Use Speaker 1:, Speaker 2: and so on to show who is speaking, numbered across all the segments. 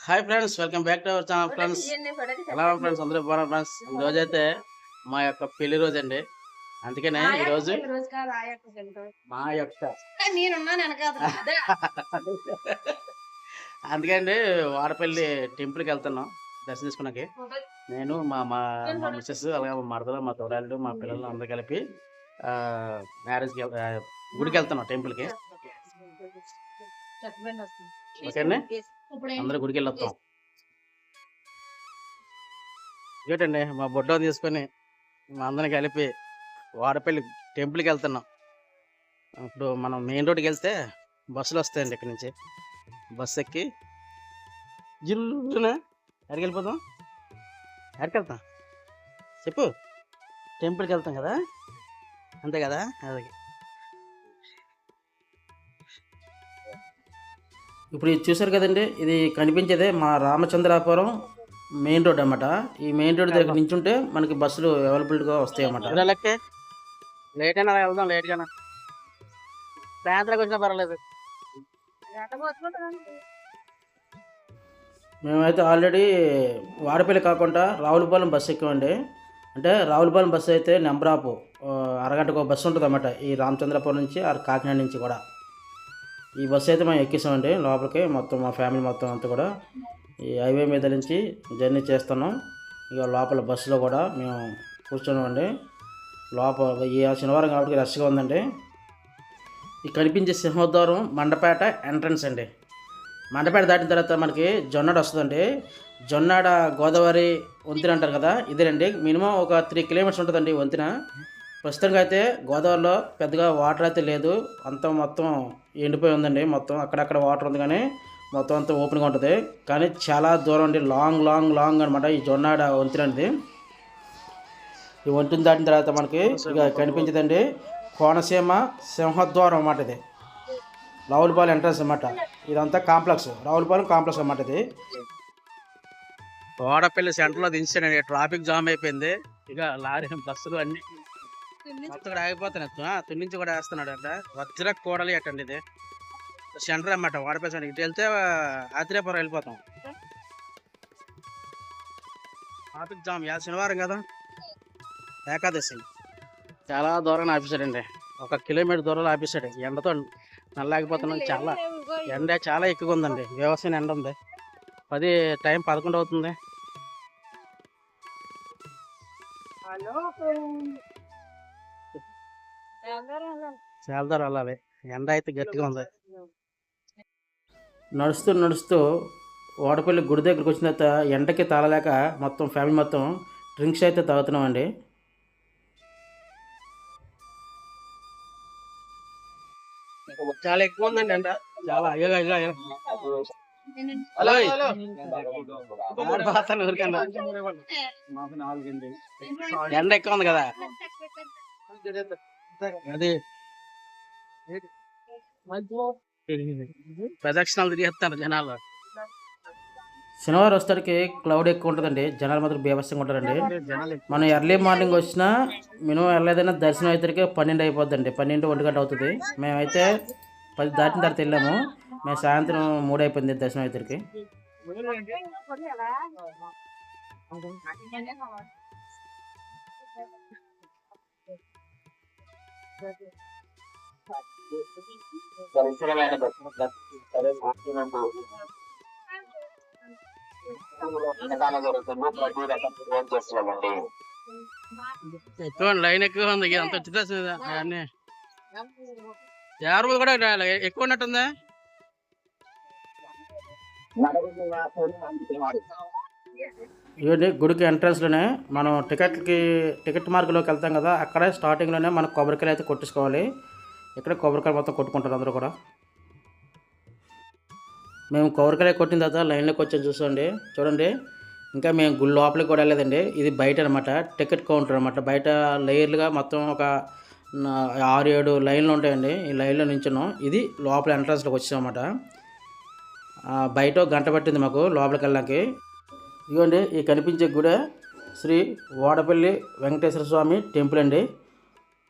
Speaker 1: Hi friends welcome back to our channel friends ఎలా friends అందరూ బాగున్నారు ఫ్రెండ్స్ ఈ రోజు అయితే మా యొక్క పెళ్ళి రోజు అండి అందుకనే ఈ రోజు. మా యొక్క. అందుకండి వాడపల్లి టెంపుల్కి వెళ్తున్నాం దర్శనం చేసుకున్నాకి. నేను మా మా మా మిస్సెస్ అలాగే మా మరదలు మా తోడాలు మా పిల్లలు అందరూ కలిపి మ్యారేజ్కి గుడికి వెళ్తున్నాం టెంపుల్కి. ఓకేనా? అందరూ గుడికి వెళ్ళొస్తాం. ఏంటండి మా బొడ్డో తీసుకొని మా అందరిని కలిపి వాడపల్లి టెంపుల్కి వెళ్తున్నాం. ఇప్పుడు మనం మెయిన్ రోడ్కి వెళ్తే బస్సులు వస్తాయండి ఇక్కడ నుంచి. బస్సు ఎక్కి జిల్లున ఎక్కడికి వెళ్ళిపోతాం? ఎక్కడికి వెళ్తాం? చెప్పు. టెంపుల్కి వెళ్తాం కదా? అంతే కదా? అదే. ఇప్పుడు ఇది చూసారు కదండి ఇది కనిపించేదే మా రామచంద్రాపురం మెయిన్ రోడ్ అన్నమాట. ఈ మెయిన్ రోడ్ దగ్గర నుంచి ఉంటే మనకి బస్సులు అవైలబుల్గా వస్తాయి అన్నమాట. లేట్ అయినా వెళ్దాం లేట్గానా సాయంత్రం వచ్చినా పర్వాలేదు. మేమైతే ఆల్రెడీ వాడపల్లి కాకుండా రావులపాలెం బస్సు ఎక్కామండి. అంటే రావులపాలెం బస్సు అయితే నెంబర్ ఆపు అరగంటకు ఒక బస్సు ఉంటుంది అన్నమాట ఈ రామచంద్రపురం నుంచి ఆ కాకినాడ నుంచి కూడా. ఈ బస్సు అయితే మేము ఎక్కిస్తామండి లోపలికి మొత్తం మా ఫ్యామిలీ మొత్తం అంతా కూడా ఈ హైవే మీద నుంచి జర్నీ చేస్తున్నాం. ఇక లోపల బస్సులో కూడా మేము కూర్చున్నామండి. లోపల ఈ శనివారం కాబట్టి రష్గా ఉందండి. ఈ కనిపించే సింహద్వారం మండపేట ఎంట్రన్స్ అండి. మండపేట దాటిన తర్వాత మనకి జొన్నాడ వస్తుందండి. జొన్నాడ గోదావరి వంతెన అంటారు కదా ఇదేనండి. మినిమం ఒక త్రీ కిలోమీటర్స్ ఉంటుందండి ఈ వంతెన. ప్రస్తుతానికి అయితే గోదావరిలో పెద్దగా వాటర్ అయితే లేదు. అంతా మొత్తం ఎండిపోయి ఉందండి. మొత్తం అక్కడక్కడ వాటర్ ఉంది కానీ మొత్తం అంతా ఓపెన్గా ఉంటుంది. కానీ చాలా దూరం అండి. లాంగ్ లాంగ్ లాంగ్ అనమాట ఈ జొన్నాడ వంతెన అనేది. ఈ వంతెన దాటిన తర్వాత మనకి ఇక కనిపించదండి. కోనసీమ సింహద్వారం అన్నమాట ఇది. రావులపాలెం ఎంట్రన్స్ అన్నమాట. ఇదంతా కాంప్లెక్స్ రావులపాలెం కాంప్లెక్స్ అన్నమాట ఇది. వాడపల్లి సెంటర్లో దించానండి. ట్రాఫిక్ జామ్ అయిపోయింది. ఇక లారీ బస్సులు అన్ని మొత్తం కూడా ఆగిపోతున్నాయి. తుని నుంచి కూడా వేస్తున్నాడు అంట వజ్ర కోడలి అట్టండి ఇది. సెంటర్ అన్నమాట వాడపల్లి సెంటర్ ఇటు వెళ్తే ఆత్రేయపురం వెళ్ళిపోతాం. Traffic jam. యా శనివారం కదా? ఏకాదశి. చాలా దూరంగా ఆపేశాడండి ఒక కిలోమీటర్ దూరంలో ఆపేశాడు. ఎండతో నల్లాగిపోతున్నాం. చాలా ఎండ చాలా ఎక్కువగా ఉందండి. వ్యవసాయం ఎండ ఉంది. పది టైం పదకొండు అవుతుంది. చాలా దూరం వెళ్ళాలి. ఎండ అయితే గట్టిగా ఉంది. నడుస్తూ నడుస్తూ ఓడపల్లి గుడి దగ్గరికి వచ్చిన తర్వాత ఎండకి తాళలేక మొత్తం ఫ్యామిలీ మొత్తం డ్రింక్స్ అయితే తాగుతున్నామండి. చాలా ఎక్కువ ఉందండి ఎండ. చాలా అయ్యో అయ్యో అయ్యో. హలో. ఊరికన్నా. ఎండ ఎక్కువ ఉంది కదా. అది ప్రదక్షిణాలు తిరిగేస్తారు జనాలు. శనివారం వస్తాడికి క్లౌడ్ ఎక్కువ ఉంటుందండి. జనాలు మాత్రం బీభత్సంగా ఉంటారండి. మనం ఎర్లీ మార్నింగ్ వచ్చినా మినిమం వెళ్ళేదైనా దర్శనం అయితే పన్నెండు అయిపోద్దండి. పన్నెండు ఒంటి గంట అవుతుంది. మేమైతే పది దాటిన తర్వాత వెళ్ళాము. మేము సాయంత్రం మూడు అయిపోయింది దర్శనం అయితే ఎక్కువ లైన్ ఎక్కువ ఉంది అంత వచ్చేసింది అన్నీ యాభై కూడా ఎక్కువ ఉన్నట్టుందా ఇవన్నీ గుడికి ఎంట్రన్స్లోనే మనం టికెట్కి టికెట్ మార్కులోకి వెళ్తాం కదా అక్కడే స్టార్టింగ్లోనే మనం కొబ్బరికాయలు అయితే కొట్టించుకోవాలి ఇక్కడ కొబ్బరికాయలు మొత్తం కొట్టుకుంటారు అందరూ కూడా. మేము కొబ్బరికాయ కొట్టిన తర్వాత లైన్లోకి వచ్చి చూసుకోండి. చూడండి ఇంకా మేము గుడి లోపలికి కూడా వెళ్ళలేదండి. ఇది బయట అనమాట టికెట్ కౌంటర్ అనమాట బయట లేయర్లుగా మొత్తం ఒక ఆరు ఏడు లైన్లు ఉంటాయండి. ఈ లైన్లో నించున్నాం. ఇది లోపల ఎంట్రన్స్లోకి వచ్చామన్నమాట బయట గంట పట్టింది మాకు లోపలికి వెళ్ళడానికి. ఇదిగోండి ఈ కనిపించే గుడి శ్రీ వాడపల్లి వెంకటేశ్వర స్వామి టెంపుల్ అండి.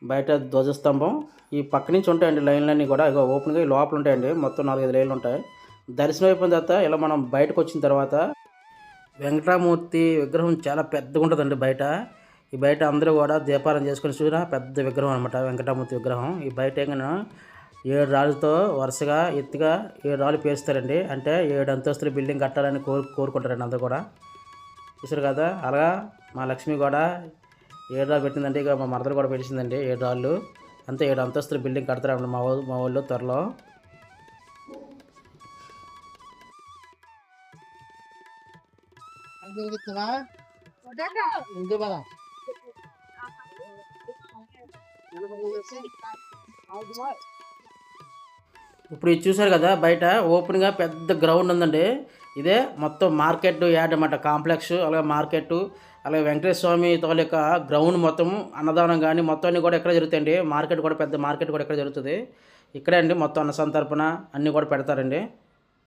Speaker 1: బయట ధ్వజస్తంభం. ఈ పక్క నుంచి ఉంటాయండి లైన్లన్నీ కూడా. ఇక ఓపెన్గా ఈ లోపల ఉంటాయండి. మొత్తం నాలుగైదు లైన్లు ఉంటాయి. దర్శనం అయిపోయిన తర్వాత ఇలా మనం బయటకు వచ్చిన తర్వాత వెంకటామూర్తి విగ్రహం చాలా పెద్దగా ఉంటుందండి బయట. ఈ బయట అందరూ కూడా దీపారం చేసుకొని చూసిన పెద్ద విగ్రహం అనమాట వెంకటామూర్తి విగ్రహం. ఈ బయట ఏంకన్నా ఏడు రాళ్ళతో వరుసగా ఎత్తుగా ఏడు రాళ్ళు పేరుస్తారండి. అంటే ఏడు అంతస్తుల బిల్డింగ్ కట్టాలని కోరు కోరుకుంటారండి అందరూ కూడా. చూసారు కదా? అలాగా మా లక్ష్మి కూడా ఏడు రాళ్ళు పెట్టిందంటే ఇక మా మరదలు కూడా పెట్టిందండి ఏడు రాళ్ళు. అంతే ఏడు అంతస్తుల బిల్డింగ్ కడతారండి మా వాళ్ళు మా వాళ్ళు త్వరలో. ఇప్పుడు ఇది చూసారు కదా బయట ఓపెన్గా పెద్ద గ్రౌండ్ ఉందండి. ఇదే మొత్తం మార్కెట్ యాడ్ అన్నమాట. కాంప్లెక్స్ అలాగే మార్కెట్ అలాగే వెంకటేశ్వర స్వామి తాలూక గ్రౌండ్ మొత్తం అన్నదానం కానీ మొత్తం అన్ని కూడా ఎక్కడ జరుగుతాయండి? మార్కెట్ కూడా పెద్ద మార్కెట్ కూడా ఎక్కడ జరుగుతుంది? ఇక్కడే అండి మొత్తం అన్న సంతర్పణ అన్నీ కూడా పెడతారండి.